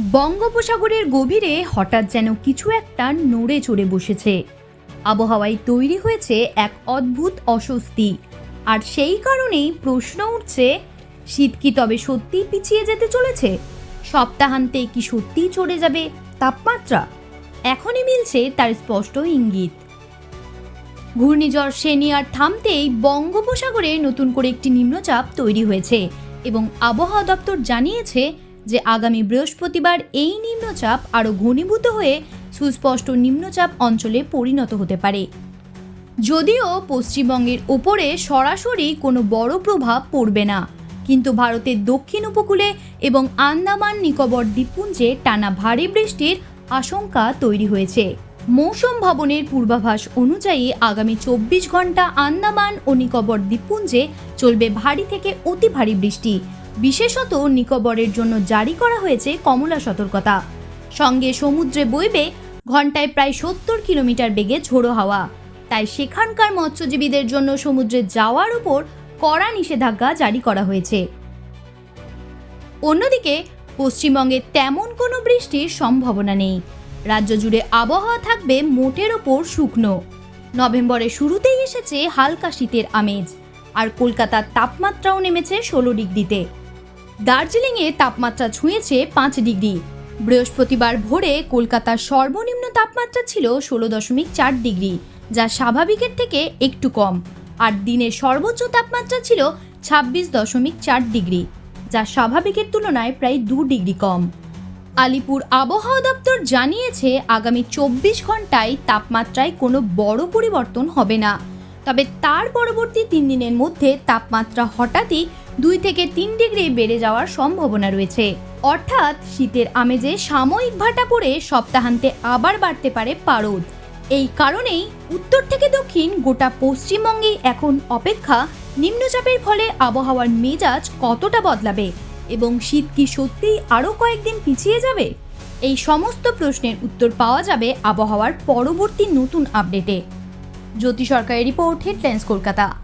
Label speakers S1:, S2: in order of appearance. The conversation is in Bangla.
S1: বঙ্গোপসাগরের গভীরে হঠাৎ যেন কিছু একটা নড়ে চড়ে বসেছে। আবহাওয়ায় তৈরি হয়েছে এক অদ্ভুত অস্বস্তি। আর সেই কারণেই প্রশ্ন উঠছে, শীত কি তবে সত্যিই পিছিয়ে যেতে চলেছে? সপ্তাহান্তে কি সত্যিই চড়ে যাবে তাপমাত্রা? এখনই মিলছে তার স্পষ্ট ইঙ্গিত। ঘূর্ণিঝড় সেনি আর থামতেই বঙ্গোপসাগরে নতুন করে একটি নিম্নচাপ তৈরি হয়েছে এবং আবহাওয়া দপ্তর জানিয়েছে যে আগামী বৃহস্পতিবার এই নিম্নচাপ আরও ঘনীভূত হয়ে সুস্পষ্ট নিম্নচাপ অঞ্চলে পরিণত হতে পারে। যদিও পশ্চিমবঙ্গের ওপরে সরাসরি কোনো বড় প্রভাব পড়বে না, কিন্তু ভারতের দক্ষিণ উপকূলে এবং আন্দামান, নিকোবর দ্বীপপুঞ্জে টানা ভারী বৃষ্টির আশঙ্কা তৈরি হয়েছে। মৌসুম ভবনের পূর্বাভাস অনুযায়ী আগামী চব্বিশ ঘণ্টা আন্দামান ও নিকোবর দ্বীপপুঞ্জে চলবে ভারী থেকে অতি ভারী বৃষ্টি বিশেষত নিকোবরের জন্য জারি করা হয়েছে কমলা সতর্কতা। সঙ্গে সমুদ্রে বইবে ঘন্টায় প্রায় সত্তর কিলোমিটার বেগে ঝোড়ো হাওয়া। তাই সেখানকার মৎস্যজীবীদের জন্য সমুদ্রে যাওয়ার উপর কড়া নিষেধাজ্ঞা জারি করা হয়েছে। অন্যদিকে, পশ্চিমবঙ্গে তেমন কোনো বৃষ্টির সম্ভাবনা নেই। রাজ্য জুড়ে আবহাওয়া থাকবে মোটের ওপর শুকনো। নভেম্বরের শুরুতেই এসেছে হালকা শীতের আমেজ। আর কলকাতার তাপমাত্রাও নেমেছে ষোলো ডিগ্রিতে। দার্জিলিংয়ে তাপমাত্রা ছুঁয়েছে পাঁচ ডিগ্রি। বৃহস্পতিবার ভোরে কলকাতার সর্বনিম্ন তাপমাত্রা ছিল ষোলো দশমিক চার ডিগ্রি, যা স্বাভাবিকের থেকে একটু কম। আর দিনের সর্বোচ্চ তাপমাত্রা ছিল ছাব্বিশ দশমিক চার ডিগ্রি, যা স্বাভাবিকের তুলনায় প্রায় দু ডিগ্রি কম। আলিপুর আবহাওয়া দপ্তর জানিয়েছে, আগামী চব্বিশ ঘন্টায় তাপমাত্রায় কোনো বড় পরিবর্তন হবে না। তবে তার পরবর্তী তিন দিনের মধ্যে তাপমাত্রা হঠাৎই দুই থেকে তিন ডিগ্রি বেড়ে যাওয়ার সম্ভাবনা রয়েছে। অর্থাৎ শীতের আমেজে সাময়িক ভাটা পড়ে সপ্তাহান্তে আবার বাড়তে পারে পারদ। এই কারণেই উত্তর থেকে দক্ষিণ গোটা পশ্চিমবঙ্গেই এখন অপেক্ষা নিম্নচাপের ফলে আবহাওয়ার মেজাজ কতটা বদলাবে এবং শীত কি সত্যিই আরও কয়েকদিন পিছিয়ে যাবে? এই সমস্ত প্রশ্নের উত্তর পাওয়া যাবে আবহাওয়ার পরবর্তী নতুন আপডেটে। জ্যোতি সরকারের রিপোর্ট হেডলাইন্স কলকাতা।